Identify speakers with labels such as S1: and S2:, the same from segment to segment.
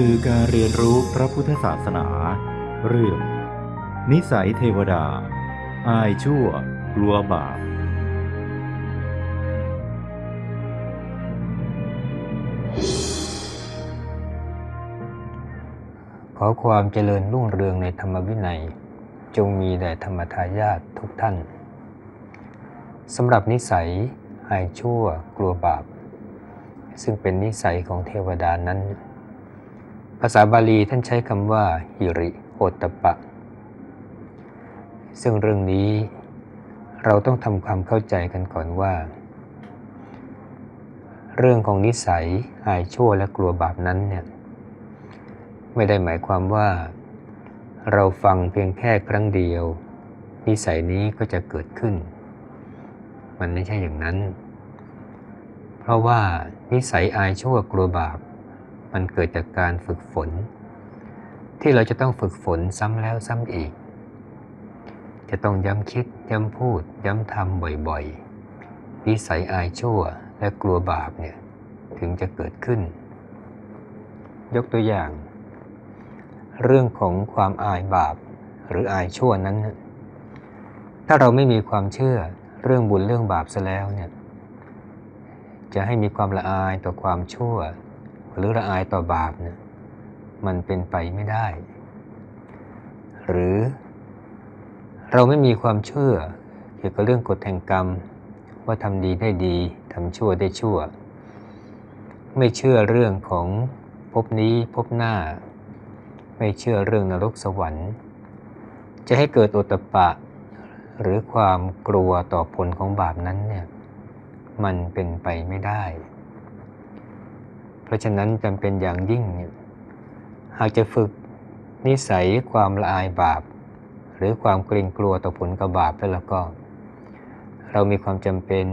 S1: สื่อการเรียนรู้พระพุทธศาสนา เรื่อง นิสัยเทวดา อายชั่ว กลัวบาป
S2: ขอความเจริญรุ่งเรืองในธรรมวินัย จงมีแด่ธรรมทายาททุกท่านสำหรับนิสัยอายชั่ว กลัวบาป ซึ่งเป็นนิสัยของเทวดานั้นาษาบาลีท่านใช้คำว่า หิริโอตปะ ซึ่งเรื่องนี้เราต้องทำความเข้าใจกันก่อนว่า เรื่องของนิสัยอายชั่วและกลัวบาปนั้นเนี่ยไม่ได้หมายความว่า เราฟังเพียงแค่ครั้งเดียว นิสัยนี้ก็จะเกิดขึ้น มันไม่ใช่อย่างนั้น เพราะว่านิสัยอายชั่วกลัวบาป มันเกิดจากการฝึกฝน ที่เราจะต้องฝึกฝนซ้ำแล้วซ้ำอีก จะต้องย้ำคิดย้ำพูด ย้ำทำบ่อยๆนิสัยอายชั่วและกลัวบาปเนี่ยถึงจะเกิดขึ้น ยกตัวอย่าง เรื่องของความอายบาปหรืออายชั่วนั้น ถ้าเราไม่มีความเชื่อเรื่องบุญเรื่องบาปซะแล้วเนี่ยจะให้มีความละอายต่อความชั่ว หรือละอายต่อบาปเนี่ยมันเป็นไปไม่ได้ หรือเราไม่มีความเชื่อเกี่ยวกับเรื่องกฎแห่งกรรม ว่าทำดีได้ดีทำชั่วได้ชั่ว ไม่เชื่อเรื่องของภพนี้ภพหน้า ไม่เชื่อเรื่องนรกสวรรค์ จะให้เกิดอตตปะ หรือความกลัวต่อผลของบาปนั้นเนี่ยมันเป็นไปไม่ได้ เพราะฉะนั้นจำเป็นอย่างยิ่ง หากจะฝึกนิสัยความละอายบาป หรือความเกรงกลัวต่อผลกบบาปแล้วแล้วก็ เรามีความจำเป็น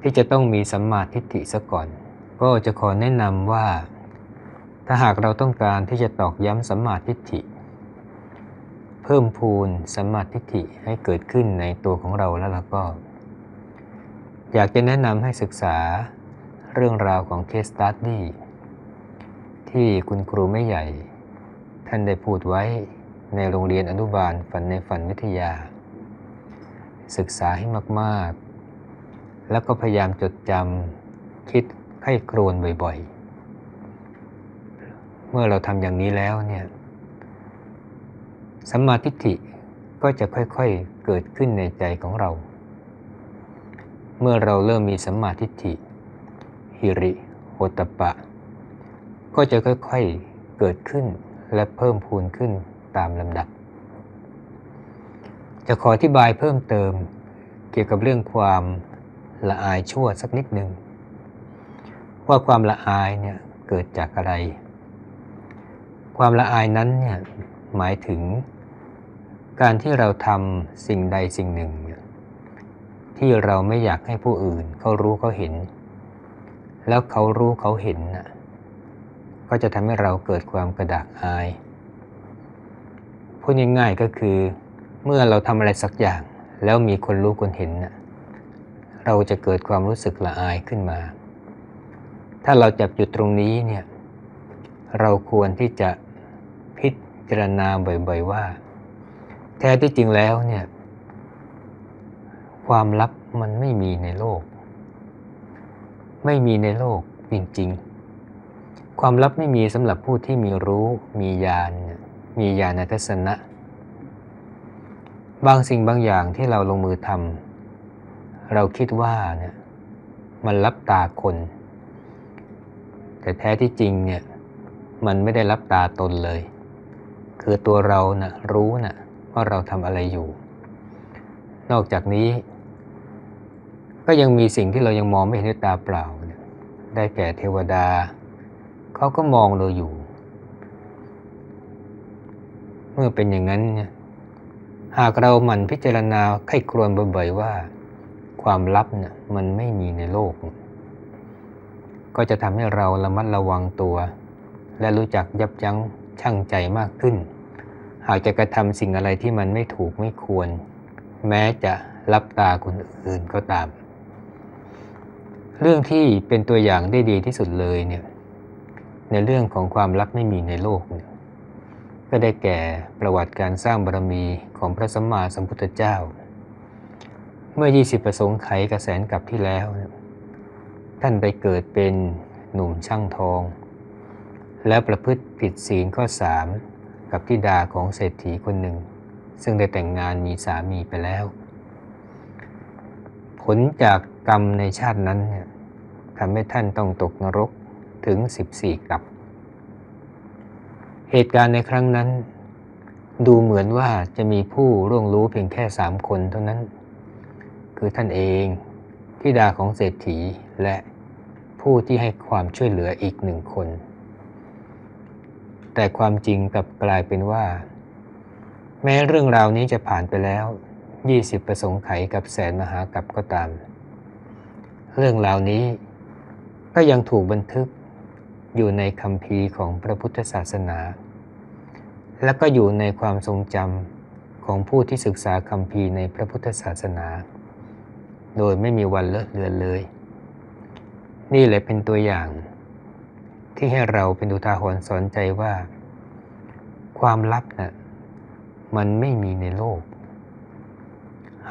S2: ที่จะต้องมีสัมมาทิฏฐิซะก่อน ก็จะขอแนะนำว่า ถ้าหากเราต้องการที่จะตอกย้ำสัมมาทิฏฐิ เพิ่มพูนสัมมาทิฏฐิให้เกิดขึ้นในตัวของเราแล้วแล้วก็ อยากจะแนะนำให้ศึกษา เรื่องราวของเคสตัดดี้ที่คุณครูไม่ใหญ่ ท่านได้พูดไว้ในโรงเรียนอนุบาลฝันในฝันวิทยา ศึกษาให้มากๆ แล้วก็พยายามจดจำคิดไข้ครวนบ่อยๆ เมื่อเราทำอย่างนี้แล้วเนี่ยสัมมาทิฏฐิก็จะค่อยๆเกิดขึ้นในใจของเรา เมื่อเราเริ่มมีสัมมาทิฏฐิ ฮิริโอตปะ ก็จะค่อยๆเกิดขึ้นและเพิ่มพูนขึ้นตามลำดับ จะขออธิบายเพิ่มเติมเกี่ยวกับเรื่องความละอายชั่วสักนิดหนึ่งว่าความละอายเนี่ยเกิดจากอะไร ความละอายนั้นเนี่ยหมายถึง การที่เราทำสิ่งใดสิ่งหนึ่ง ที่เราไม่อยากให้ผู้อื่นเขารู้เขาเห็น แล้วเขารู้เขาเห็นนะก็จะทำให้เราเกิดความกระดากอาย พูดง่ายๆก็คือ เมื่อเราทำอะไรสักอย่าง แล้วมีคนรู้คนเห็นนะเราจะเกิดความรู้สึกละอายขึ้นมา ถ้าเราจับจุดตรงนี้เนี่ยเราควรที่จะพิจารณาบ่อยๆว่า แท้ที่จริงแล้วเนี่ยความลับมันไม่มีในโลก ไม่มีในโลกจริงๆ ความลับไม่มีสำหรับผู้ที่มีรู้มีญาณมีญาณทัศนะ บางสิ่งบางอย่างที่เราลงมือทำเราคิดว่าเนี่ยมันรับตาคน แต่แท้ที่จริงเนี่ยมันไม่ได้รับตาตนเลย คือตัวเรานะ่ะรู้นะ่ะว่าเราทำอะไรอยู่ นอกจากนี้ ก็ยังมีสิ่งที่เรายังมองไม่เห็นด้วยตาเปล่า ได้แก่เทวดา เขาก็มองเราอยู่ เมื่อเป็นอย่างนั้นเนี่ยหากเราหมั่นพิจารณาไข้ครวนบ่อยๆว่า ความลับเนี่ยมันไม่มีในโลก ก็จะทำให้เราระมัดระวังตัว และรู้จักยับยั้งชั่งใจมากขึ้น หากจะกระทำสิ่งอะไรที่มันไม่ถูกไม่ควร แม้จะรับตาคนอื่นก็ตาม เรื่องที่เป็นตัวอย่างได้ดีที่สุดเลยเนี่ยในเรื่องของความลับไม่มีในโลกเนี่ยก็ได้แก่ประวัติการสร้างบารมีของพระสัมมาสัมพุทธเจ้า เมื่อ 20 ประสงค์ไขกระแสนกลับที่แล้ว ท่านไปเกิดเป็นหนุ่มช่างทอง และประพฤติผิดศีลข้อสามกับทิดาของเศรษฐีคนหนึ่ง ซึ่งได้แต่งงานมีสามีไปแล้ว ผลจาก กรรมในชาตินั้นเนี่ยทำให้ท่านต้องตกนรกถึง 14 กับ เหตุการณ์ในครั้งนั้น ดูเหมือนว่าจะมีผู้ร่วงรู้เพียงแค่สามคนเท่านั้น คือท่านเองทิดาของเศรษฐีและผู้ที่ให้ความช่วยเหลืออีกหนึ่งคน แต่ความจริงกลับกลายเป็นว่า แม้เรื่องราวนี้จะผ่านไปแล้ว 20 ประสงค์ไขกับแสนมหากับก็ตาม เรื่องราวนี้ก็ยังถูกบันทึกอยู่ในคำพีของพระพุทธศาสนา และก็อยู่ในความทรงจำของผู้ที่ศึกษาคำพีในพระพุทธศาสนา โดยไม่มีวันเลอะเลือนเลย นี่แหละเป็นตัวอย่าง ที่ให้เราเป็นอุทาหรณ์สอนใจว่า ความลับนะ่ะมันไม่มีในโลก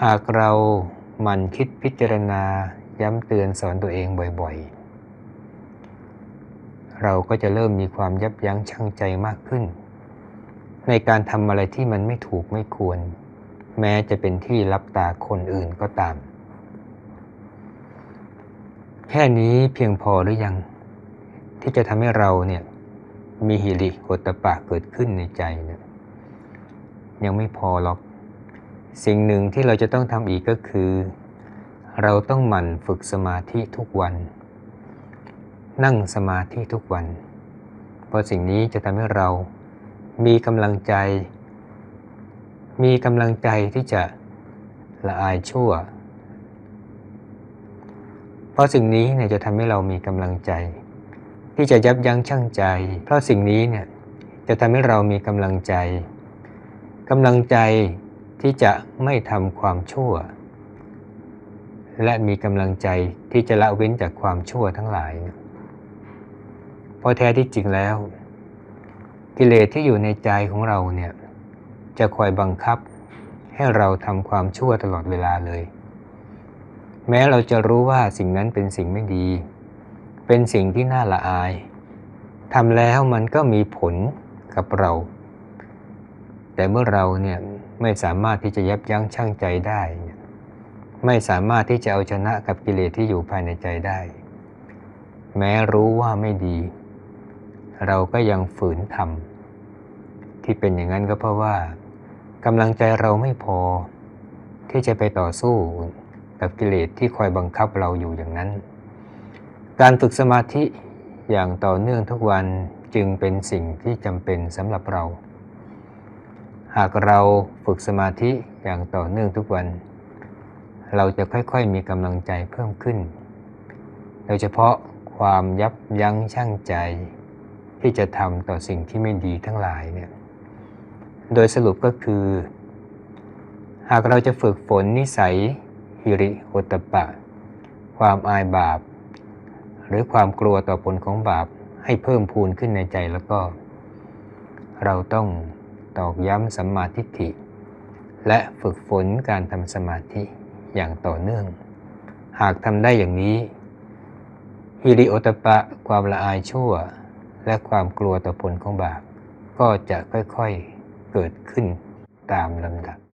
S2: หากเรามันคิดพิจารณา ย้ำเตือนสอนตัวเองบ่อยๆ เราก็จะเริ่มมีความยับยั้งชั่งใจมากขึ้น ในการทำอะไรที่มันไม่ถูกไม่ควร แม้จะเป็นที่รับตาคนอื่นก็ตาม แค่นี้เพียงพอหรือยัง ที่จะทำให้เราเนี่ยมีหิริโอตปะเกิดขึ้นในใจเนี่ยยังไม่พอหรอก สิ่งหนึ่งที่เราจะต้องทำอีกก็คือ เราต้องหมั่นฝึกสมาธิทุกวัน นั่งสมาธิทุกวัน เพราะสิ่งนี้จะทำให้เรามีกำลังใจ มีกำลังใจที่จะละอายชั่ว เพราะสิ่งนี้เนี่ยจะทำให้เรามีกำลังใจ ที่จะยับยั้งชั่งใจ เพราะสิ่งนี้เนี่ยจะทำให้เรามีกำลังใจกำลังใจที่จะไม่ทำความชั่ว และมีกำลังใจที่จะละเว้นจากความชั่วทั้งหลาย เพราะแท้ที่จริงแล้ว กิเลสที่อยู่ในใจของเราเนี่ยจะคอยบังคับให้เราทำความชั่วตลอดเวลาเลย แม้เราจะรู้ว่าสิ่งนั้นเป็นสิ่งไม่ดี เป็นสิ่งที่น่าละอายทำแล้วมันก็มีผลกับเรา แต่เมื่อเราเนี่ยไม่สามารถที่จะยับยั้งชั่งใจได้ ไม่สามารถที่จะเอาชนะกับกิเลสที่อยู่ภายในใจได้ แม้รู้ว่าไม่ดี เราก็ยังฝืนทำที่เป็นอย่างนั้นก็เพราะว่ากำลังใจเราไม่พอ ที่จะไปต่อสู้กับกิเลสที่คอยบังคับเราอยู่อย่างนั้น การฝึกสมาธิอย่างต่อเนื่องทุกวันจึงเป็นสิ่งที่จำเป็นสำหรับเรา หากเราฝึกสมาธิอย่างต่อเนื่องทุกวัน เราจะค่อยๆมีกำลังใจเพิ่มขึ้น โดยเฉพาะความยับยั้งชั่งใจที่จะทำต่อสิ่งที่ไม่ดีทั้งหลายเนี่ย โดยสรุปก็คือ หากเราจะฝึกฝนนิสัยฮิริโอตปะ ความอายบาป หรือความกลัวต่อผลของบาปให้เพิ่มพูนขึ้นในใจแล้วก็ เราต้องตอกย้ำสัมมาทิฏฐิ และฝึกฝนการทำสมาธิ อย่างต่อเนื่อง หากทำได้อย่างนี้ฮิริโอตปะความละอายชั่ว และความกลัวต่อผลของบาปก็จะค่อยๆเกิดขึ้นตามลำดับ